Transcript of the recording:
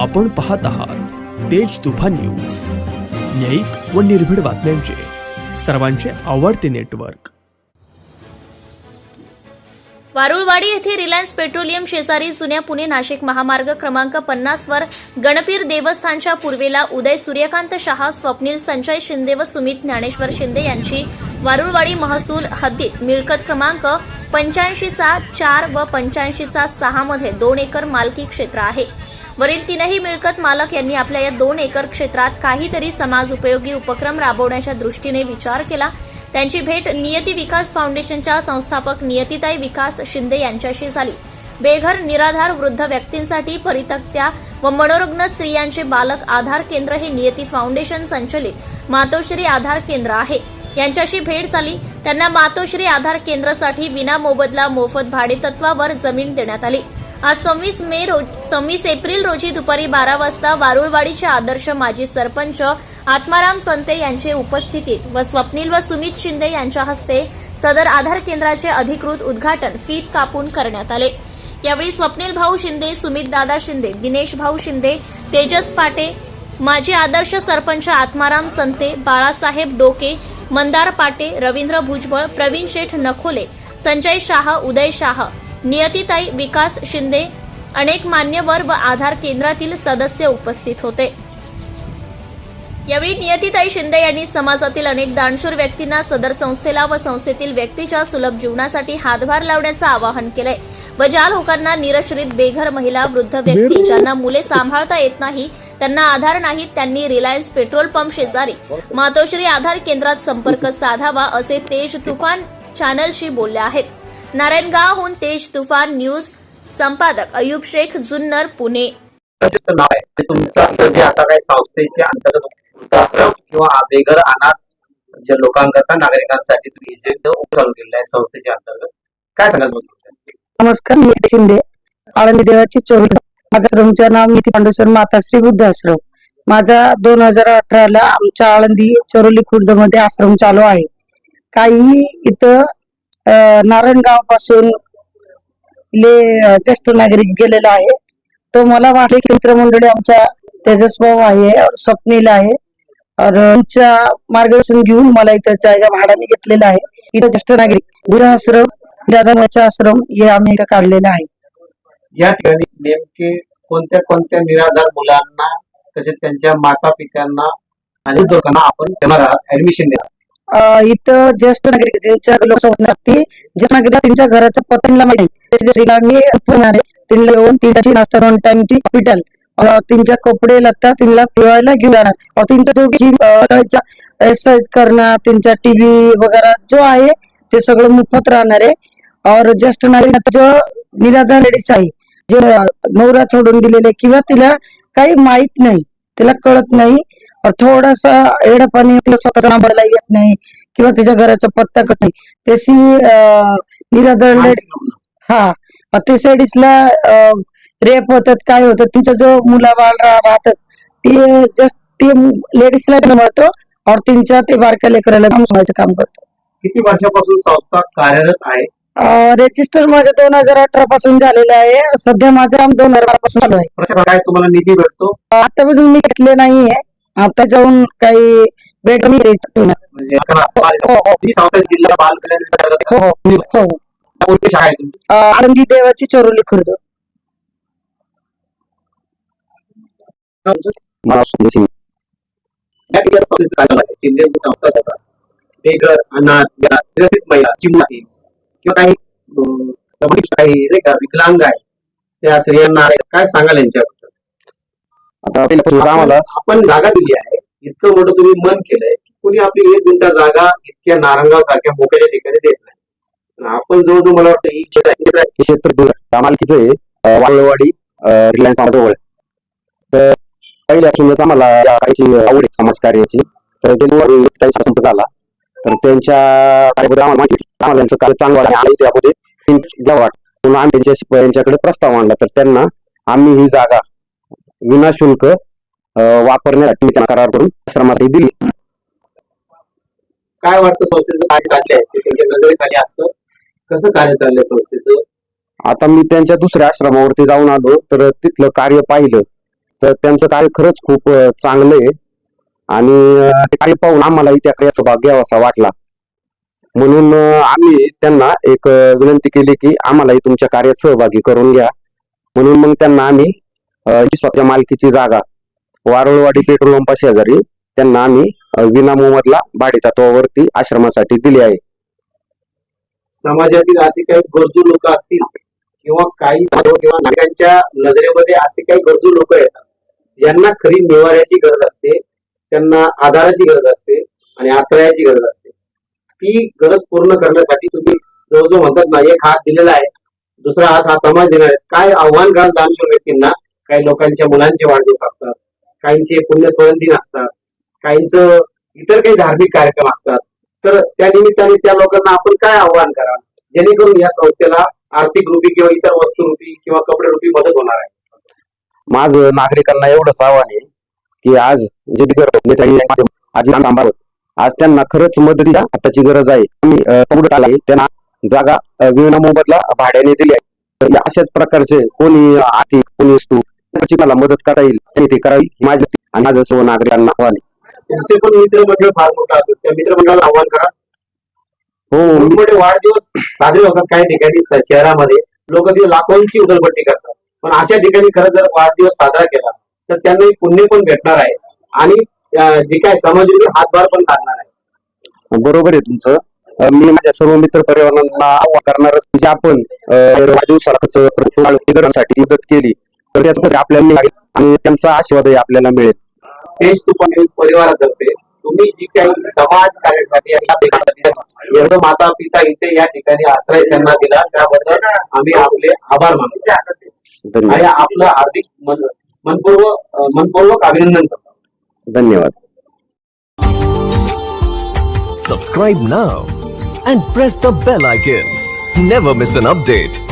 आपण पाहत आहात तेज तुफान न्यूज. न्यायिक व निर्भीड बातम्यांचे. सर्वांचे आवडते नेटवर्क. वारुळवाडी येथे रिलायन्स पेट्रोलियम शेजारी जुन्या पुणे नाशिक महामार्ग क्रमांक पन्नासवर गणपीर देवस्थानच्या पूर्वेला उदय सूर्यकांत शहा स्वप्नील संजय शिंदे व सुमित ज्ञानेश्वर शिंदे यांची वारुळवाडी महसूल हद्दीत मिळकत क्रमांक पंच्याऐंशीचा चार व पंच्याऐंशीचा सहामध्ये दोन एकर मालकी क्षेत्र आहे. वरील तीनही मिळकत मालक यांनी आपल्या या दोन एकर क्षेत्रात काहीतरी समाज उपयोगी उपक्रम राबवण्याच्या दृष्टीने विचार केला. त्यांची भेट नियती विकास फाउंडेशनच्या संस्थापक नियतीताई विकास शिंदे यांच्याशी झाली. बेघर निराधार वृद्ध व्यक्तींसाठी परितक्त्या व मनोरुग्ण स्त्रियांचे बालक आधार केंद्र हे नियती फाउंडेशन संचलित मातोश्री आधार केंद्र आहे. यांच्याशी भेट झाली. त्यांना मातोश्री आधार केंद्रासाठी विना मोबदला मोफत भाडेतत्वावर जमीन देण्यात आली. आज सव्वीस मे रोज सव्वीस एप्रिल रोजी दुपारी बारा वाजता वारुळवाडीचे आदर्श माजी सरपंच आत्माराम संते यांचे उपस्थितीत व स्वप्नील व सुमित शिंदे यांच्या हस्ते सदर आधार केंद्राचे अधिकृत उद्घाटन फीत कापून करण्यात आले. यावेळी स्वप्नील भाऊ शिंदे सुमित दादा शिंदे दिनेश भाऊ शिंदे तेजस पाटे माजी आदर्श सरपंच आत्माराम संते बाळासाहेब डोके मंदार पाटे रवींद्र भुजबळ प्रवीण शेठ नखोले संजय शाह उदय शाह नियतीताई विकास शिंदे अनेक मान्यवर व आधार केंद्रातील सदस्य उपस्थित होते. यावेळी नियतीताई शिंदे यांनी समाजातील अनेक दानशूर व्यक्तींना सदर संस्थेला व संस्थेतील व्यक्तीच्या सुलभ जीवनासाठी हातभार लावण्याचं आवाहन केलंय व ज्या लोकांना निरश्रित बेघर महिला वृद्ध व्यक्ती ज्यांना मुले सांभाळता येत नाही त्यांना आधार नाहीत त्यांनी रिलायन्स पेट्रोल पंप शेजारी मातोश्री आधार केंद्रात संपर्क साधावा असे तेज तुफान चॅनलशी बोलले आहेत. नारायणगावहून तेज तुफान न्यूज संपादक अयुब शेख जुन्नर पुणे. नाव आहे. ते तुमचं आता जे आता काही संस्थेच्या अंतर्गत आश्रम किंवा बेघर अनाथ जे लोकांकरता नागरिकांसाठी तुम्ही जे चालू केलेलं आहे संस्थेच्या अंतर्गत काय सांगाल नमस्कार मी शिंदे आळंदी देवाची चोरी. माझं आश्रमचं नाव निती पांडुसर माताश्री बुद्ध आश्रम माझा दोन हजार अठराला आमच्या आळंदी चोरोली खुर्दमध्ये आश्रम चालू आहे. काही इथं नारायणगावपासून ले ज्येष्ठ नागरिक गेलेला आहे. तो मला वाटले की मित्रमंडळी आमच्या तेजस आहे स्वप्नील आहे. और आमच्या मार्गदर्शन घेऊन मला इथं जागा भाड्याने घेतलेला आहे. इथं ज्येष्ठ नागरिक गृहाश्रम दादाचा आश्रम हे आम्ही इथं काढलेलं आहे. या ठिकाणी नेमके कोणत्या कोणत्या निराधार मुलांना तसेच त्यांच्या माता पित्यांना आणि लोकांना आपण त्यांना ऍडमिशन देणार इथं ज्येष्ठ नागरिक ज्यांच्या लोकसभा ज्या नागरिक त्यांच्या घराच्या पतनला माहिती मी पुरणार आहे. त्यांना येऊन तीनची नाश्ता दोन टाइमची हॉस्पिटल त्यांच्या कपडे लत्ता त्यांना फिरवायला घेऊन जाणार. त्यांच्या जो एक्सरसाइज करणार त्यांच्या टीव्ही वगैरे जो आहे ते सगळं मोफत राहणार आहे. और ज्येष्ठ नागरिक जो निराधार लेडीज आहे जे नवरा सोडून दिलेले किंवा तिला काही माहीत नाही तिला कळत नाही थोडासा एडपाणी स्वतःचा नंबरला येत नाही किंवा तिच्या घराचा पत्ता कळत नाही। अं, निराधार हा। ते लेडीजला रेप होतात काय होतं त्यांचा जो मुला बाळ राहतात ते जस्ट ते लेडीजला म्हणतो और त्यांच्या ते बारक्या लेकराला काम करतो किती वर्षापासून संस्था कार्यरत आहे? रजिस्टर माझं दोन हजार अठरा पासून झालेलं आहे सध्या माझं दोन हजारपासून चालू आहे. तुम्हाला निधी भेटतो? आतापासून मी घेतले नाहीये. आता जाऊन काही. म्हणजे बाल- हो हो. संस्था जिल्हा बाल कल्याण विभागात हो हो. हो. हो. आळंदी देवाची चोरोली खुर्द. संस्था बेघर अनाथ महिला किंवा काही काही नाही का? विकलांग आहे. त्या स्त्रियांना. काय सांगाल यांच्याबद्दल? आता आम्हाला आपण जागा दिली आहे. इतकं मोठं तुम्ही मन केलंय की कोणी आपली एक गुंठा जागा इतक्या नारंगाव सारख्या मोक्याच्या ठिकाणी देत नाही. आपण जवळजवळ मला वाटतं ही क्षेत्र. मालकीचं आहे. वाळवाडी रिलायन्स जवळ. तर पहिल्यापासूनच आम्हाला या काहीची आवड आहे समाजकार्याची तर त्यांचा संपर्क झाला. तर त्यांच्या कार्याबद्दल आम्हाला माहिती होती. आम्हाला त्यांचं कार्य चांगलं आणि त्यामध्ये म्हणून आम्ही त्यांच्या यांच्याकडे प्रस्ताव मांडला. तर त्यांना आम्ही ही जागा विनाशुल्क वापरण्यासाठी करार करून आश्रमासाठी दिली. काय वाटतं संस्थेचं काय चाललंय? त्यांच्या नजरेखाली असतं. कसं कार्य चाललंय संस्थेचं? आता मी त्यांच्या दुसऱ्या आश्रमावरती जाऊन आलो तर तिथलं कार्य पाहिलं. तर त्यांचं कार्य खरंच खूप चांगलं आहे. आणि ते कार्य पाहून आम्हालाही त्या कार्याचा भाग घ्यावासा वाटला. म्हणून आम्ही त्यांना एक विनंती केली की आम्हालाही तुमच्या कार्यात सहभागी करून घ्या. म्हणून मग त्यांना आम्ही स्वतःच्या मालकीची जागा. वारुळवाडी पेट्रोल पंपा शेजारी त्यांना आम्ही विना मोबदला भाडे तत्वावरती आश्रमासाठी दिली आहे. समाजातील असे काही गरजू लोक असतील किंवा काही किंवा नागरिकांच्या नजरेमध्ये असे काही गरजू लोक येतात ज्यांना खरी निवाऱ्याची गरज असते त्यांना आधाराची गरज असते आणि आश्रयाची गरज असते. ती गरज पूर्ण करण्यासाठी तुम्ही जवळजवळ म्हणतात ना एक हात दिलेला आहे दुसरा हात हा समाज दिला आहे. काय आव्हान घाल दानशूर व्यक्तींना काही लोकांच्या मुलांचे वाढदिवस असतात काहींचे पुण्यस्मरण दिन असतात काहींचं इतर काही धार्मिक कार्यक्रम असतात. तर त्या निमित्ताने त्या लोकांना आपण काय आव्हान करा जेणेकरून या संस्थेला आर्थिक रूपी किंवा इतर वस्तू रूपी किंवा कपडे रूपी मदत होणार आहे? माझं नागरिकांना एवढंच आव्हान आहे की आज जे नेत्यांनी आज आज त्यांना खरंच मदतीच्या हाताची गरज आहे. आम्ही आला आहे त्यांना जागा विना मोबदला भाड्याने दिली आहे. अशाच प्रकारचे कोणी आर्थिक कोणी वस्तू मला मदत करता येईल त्यांनी ते करावी ही माझी आणि माझं सर्व नागरिकांना आव्हान. तुमचे पण मित्रमंडळ फार मोठं असेल त्या मित्रमंडळाला आव्हान करा हो मी- मोठे वाढदिवस साजरे होतात काही ठिकाणी शहरामध्ये लोक ती लाखोंची उधळपट्टी करतात पण अशा ठिकाणी खरं जर वाढदिवस साजरा केला तर त्यांना पुण्य पण भेटणार आहे आणि जे काय समाजरूपी हातभार पण लागणार आहे बरोबर आहे तुमचं मी माझ्या सर्व मित्र परिवारांना आव्हान करणारच आपण वाढदिवसाला मदत केली तर त्याच्यामध्ये आपल्याला मिळेल आणि त्यांचा आशीर्वादही आपल्याला मिळेल. तेच तुपन न्यूज परिवारातर्फे तुम्ही जी काही समाज एवढं माता पिता इथे या ठिकाणी आश्रय त्यांना दिला. त्याबद्दल आम्ही आपले आभार मानतो. आणि आपलं हार्दिक मन- मनपूर्वक मनपूर्वक अभिनंदन करतो. धन्यवाद. Subscribe now and press the bell icon. Never miss an update.